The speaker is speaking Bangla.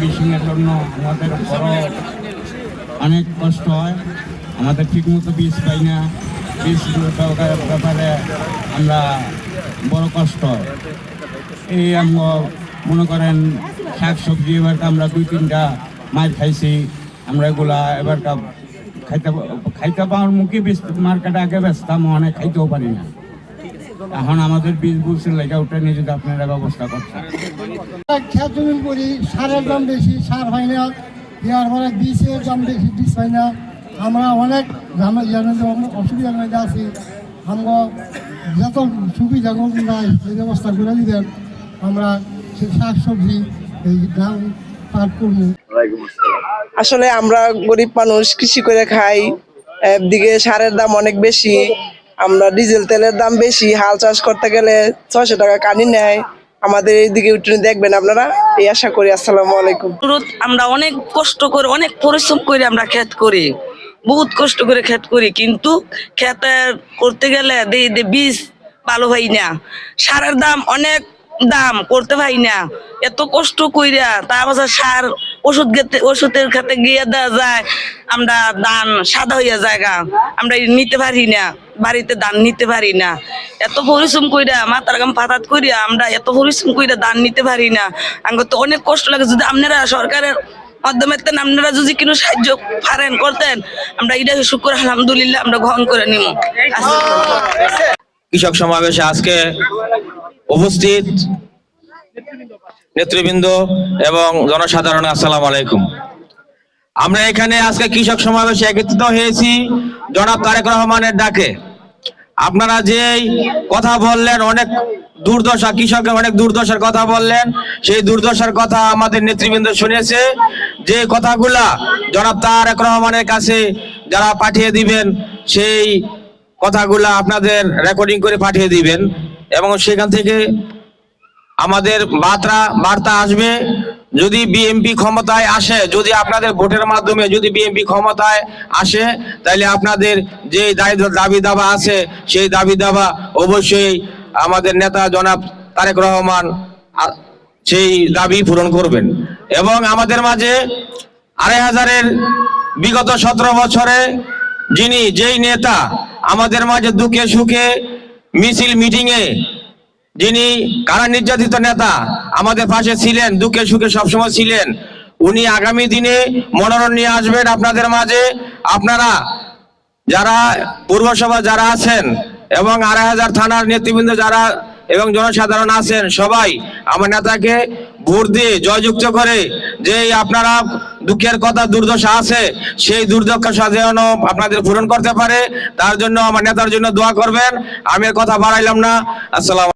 মেশিনের জন্য আমাদের অনেক কষ্ট হয়। আমাদের ঠিকমতো বীজ পাই না। বীজ ব্যাপারে আমরা বড় কষ্ট এই আমরা মনে করেন শাক সবজি এবার আমরা দুই, তিনটা মাছ খাইছি। আমরা এগুলা এবার খাইতে খাইতে পাওয়ার মুখে মার্কেটে আগে বেচতাম অনেক খাইতেও পারি না। এখন আমাদের বীজ বুঝছে লেগে ওটা নিয়ে যদি আপনারা ব্যবস্থা করছেন খেত জমি করি, সারের দাম বেশি, সার হয় না। দেওয়ার পরে বীজের দাম বেশি, বীজ হয় না। আমরা অনেক অসুবিধার মধ্যে আছি। আমরা যত সুবিধা নাই এই ব্যবস্থা করে দিবেন। আমরা সেই শাক সবজি এই দাম পাঠ করব। আসলে আমরা গরিব মানুষ, কৃষি করে খাই। একদিকে সারের দাম অনেক বেশি, আমরা ডিজেল তেলের দাম বেশি, হাল চাষ করতে গেলে ছয়শো টাকা কানি নেয়। আমাদের এইদিকে উঠে দেখবেন আপনারা। এই আশা করি, আসসালামু আলাইকুম। আমরা অনেক কষ্ট করে, অনেক পরিশ্রম করে আমরা খেত করি। বহুত কষ্ট করে খেত করি, কিন্তু খেতে করতে গেলে দে বীজ ভালো হয় না। সারের দাম অনেক দাম, করতে পারি না। এত কষ্ট কইরা তারপর সার ওষুধ খেতে, ওষুধের খেতে গিয়ে দেওয়া যায়, আমরা দান সাদা হইয়া জায়গা আমরা নিতে পারি না, বাড়িতে দান নিতে পারি না। এত পরিশ্রম কইরা মাথার গাম পাতাত কইরা আমরা এত পরিশ্রম কইরা দান নিতে পারি না। আমার তো অনেক কষ্ট লাগে যদি আপনারা সরকারের মাধ্যমে আপনারা যদি কোনো সাহায্য পারেন, করতেন, আমরা এটা শুক্র, আলহামদুলিল্লাহ, আমরা গ্রহণ করে নিব কৃষক সমাবেশে আজকে উপস্থিত নেতৃবৃন্দ এবং জনসাধারণ আসসালামু আলাইকুম। আমরা এখানে আজকে কৃষক সমাবেশে একত্রিত হয়েছি। জনাব তারেক রহমানের ডাকে। আপনারা যে কথা বললেন, অনেক দুর্দশা কৃষকের অনেক দুর্দশার কথা বললেন। সেই দুর্দশার কথা আমাদের নেতৃবৃন্দ শুনেছে। যে কথাগুলা জনাব তারেক রহমানের কাছে যারা পাঠিয়ে দিবেন, সেই কথাগুলা আপনাদের রেকর্ডিং করে পাঠিয়ে দিবেন। এবং সেখান থেকে আমাদের বার্তা বার্তা আসবে। যদি বিএমপি ক্ষমতায় আসে, যদি আপনাদের ভোটের মাধ্যমে যদি বিএমপি ক্ষমতায় আসে, তাহলে আপনাদের যে দাবি দাবা আছে, সেই দাবি দাবা অবশ্যই আমাদের নেতা জনাব তারেক রহমান সেই দাবি পূরণ করবেন। এবং আমাদের মাঝে আড়াই হাজারের বিগত সতেরো বছরে যিনি, যেই নেতা, আমাদের মাঝে দুঃখে সুখে মিছিল, মিটিংয়ে যিনি কারা নির্যাতিত নেতা, আমাদের পাশে ছিলেন, দুঃখে সুখে সবসময় ছিলেন, উনি আগামী দিনে মনোনয়ন নিয়ে আসবেন আপনাদের মাঝে। আপনারা যারা পূর্বসভা যারা আছেন এবং আড়াই হাজার থানার নেতৃবৃন্দ যারা এবং জনসাধারণ আছেন, সবাই আমার নেতাকে ভোট দিয়ে জয়যুক্ত করে যে আপনারা দুঃখের কথা, দুর্দশা আছে, সেই দুর্দশা যেন আপনাদের পূরণ করতে পারে। তার জন্য, আমার নেতার জন্য দোয়া করবেন। আমি কথা বাড়াইলাম না। আসসালাম